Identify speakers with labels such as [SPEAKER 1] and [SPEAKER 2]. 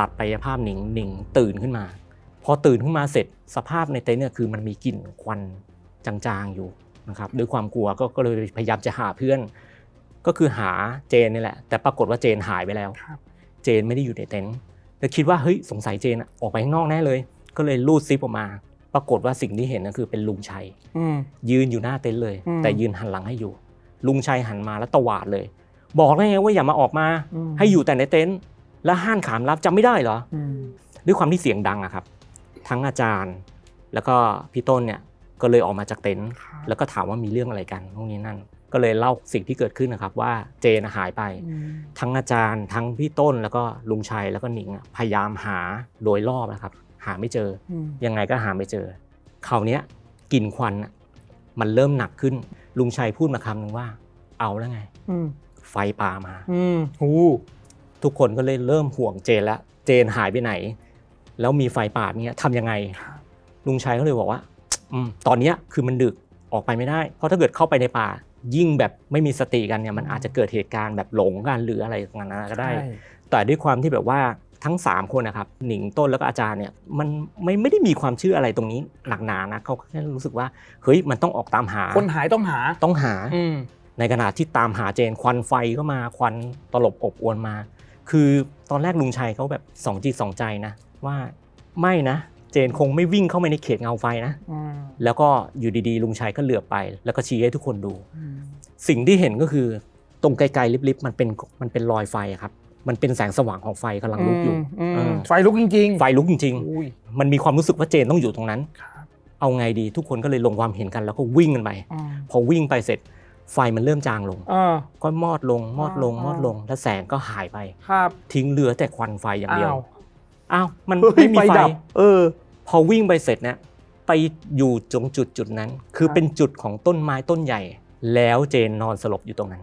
[SPEAKER 1] ตัดไปภาพหนิงหนิงตื่นขึ้นมา พอตื่นขึ้นมาเสร็จสภาพในเต็นท์เนี่ยคือมันมีกลิ่นควันจางๆอยู่นะครับด้วยความกลัวก็ก็เลยพยายามจะหาเพื่อน ก็คือหาเจนนี่แหละ แต่ปรากฏว่าเจนหายไปแล้ว
[SPEAKER 2] ครับ
[SPEAKER 1] เจนไม่ได้อยู่ในเต็นท์แล้วคิดว่าเฮ้ยสงสัยเจนอะออกไปข้างนอกแน่เลย ก็เลยรูดซิปออกมา ปรากฏว่าสิ่งที่เห็นก็คือเป็นลุงชัย
[SPEAKER 2] อืม
[SPEAKER 1] ยืนอยู่หน้าเต็นท์เลย
[SPEAKER 2] อืม
[SPEAKER 1] แต่ยืนหันหลังให้อยู่ ลุงชัยหันมาแล้วตวาดเลย บอกแล้วไงว่าอย่ามาออกมา
[SPEAKER 2] อืม
[SPEAKER 1] ให้อยู่แต่ในเต็นท์ แล้วห้านขามรับจำไม่ได้เหรอ
[SPEAKER 2] อืม
[SPEAKER 1] ด้วยความที่เสียงดังอะครับ ทั้งอาจารย์ แล้วก็พี่ต้นเนี่ยก็เลยออกมาจากเต็นท์
[SPEAKER 2] ครับ
[SPEAKER 1] แล้วก็ถามว่ามีเรื่องอะไรกันพวกนี้นั่น ก็เลยเล่าสิ่งที่เกิดขึ้นนะครับ ว่าเจนหายไป
[SPEAKER 2] อืม
[SPEAKER 1] ทั้งอาจารย์ ทั้งพี่ต้นแล้วก็ลุงชัยแล้วก็หนิงอะพยายามหาโดยรอบนะครับ หาไม่เจอ
[SPEAKER 2] อืม
[SPEAKER 1] ยังไงก็หาไม่เจอคราวเนี้ยกลิ่นควันอะมันเริ่มหนักขึ้น ลุงชัยพูดมาคำหนึ่งว่า เอาแล้วไง
[SPEAKER 2] อืม
[SPEAKER 1] ไฟป่ามา
[SPEAKER 2] อืมหู
[SPEAKER 1] ทุกคนก็เลยเริ่มห่วงเจนแล้วเจนหายไปไหน แล้วมีไฟป่าเนี้ยทำยังไง
[SPEAKER 2] ครับ
[SPEAKER 1] ลุงชัยก็เลยบอกว่าอืมตอนเนี้ยคือมันดึกออกไปไม่ได้ เพราะถ้าเกิดเข้าไปในป่า ยิ่งแบบไม่มีสติกันเนี่ยมันอาจจะเกิดเหตุการณ์แบบหลงกันหรืออะไรกันนั้นก็ได้
[SPEAKER 2] ใช่
[SPEAKER 1] แต่ด้วยความที่แบบว่าทั้ง 3 คนนะครับหนิงต้นแล้วก็อาจารย์เนี่ยมันไม่ไม่ได้มีความเชื่ออะไรตรงนี้หนักหนานะเขาแค่รู้สึกว่าเฮ้ยมันต้องออกตามหา
[SPEAKER 2] คนหายต้องหา
[SPEAKER 1] ต้องหา
[SPEAKER 2] อืม
[SPEAKER 1] ในขณะที่ตามหาเจนควันไฟก็มาควันตลบอบอวนมา คือตอนแรกลุงชัยเขาแบบสองจิตสองใจนะ ว่าไม่นะ เจนคงไม่วิ่งเข้าไปในเขตเงาไฟนะ
[SPEAKER 2] อืม
[SPEAKER 1] แล้วก็อยู่ดีๆ ลุงชัยก็เหลือบไป แล้วก็ชี้ให้ทุกคนดู
[SPEAKER 2] อืม
[SPEAKER 1] สิ่งที่เห็นก็คือตรงไกลๆลิบๆมันเป็นมันเป็นรอยไฟอะครับ มันเป็นแสงสว่างของไฟกำลังลุกอยู่
[SPEAKER 2] ม
[SPEAKER 1] เออ
[SPEAKER 2] ไฟลุกจริง ๆ
[SPEAKER 1] ไฟลุกจริง
[SPEAKER 2] อุ้ย
[SPEAKER 1] ๆมันมีความรู้สึกว่าเจนต้องอยู่ตรงนั้น
[SPEAKER 2] ครับ
[SPEAKER 1] เอาไงดีทุกคนก็เลยลงความเห็นกันแล้วก็วิ่งกันไป
[SPEAKER 2] อืม
[SPEAKER 1] พอวิ่งไปเสร็จ ไฟมันเริ่มจางลง
[SPEAKER 2] เออ
[SPEAKER 1] ก็มอดลงมอดลง
[SPEAKER 2] อ่าม
[SPEAKER 1] อดลง แล้วแสงก็หายไป
[SPEAKER 2] ครับ
[SPEAKER 1] ทิ้งเหลือแต่ควันไฟอย่างเดียว
[SPEAKER 2] อ้าว
[SPEAKER 1] อ้าว มัน
[SPEAKER 2] เฮ้ย
[SPEAKER 1] ไม่มีไฟ
[SPEAKER 2] ดับ เออ
[SPEAKER 1] พอวิ่งไปเสร็จเนี่ยไปอยู่ตรงจุดจุดนั้น คือ
[SPEAKER 2] ครับ
[SPEAKER 1] เป็นจุดของต้นไม้ต้นใหญ่ แล้วเจนนอนสลบอยู่ตรงนั้น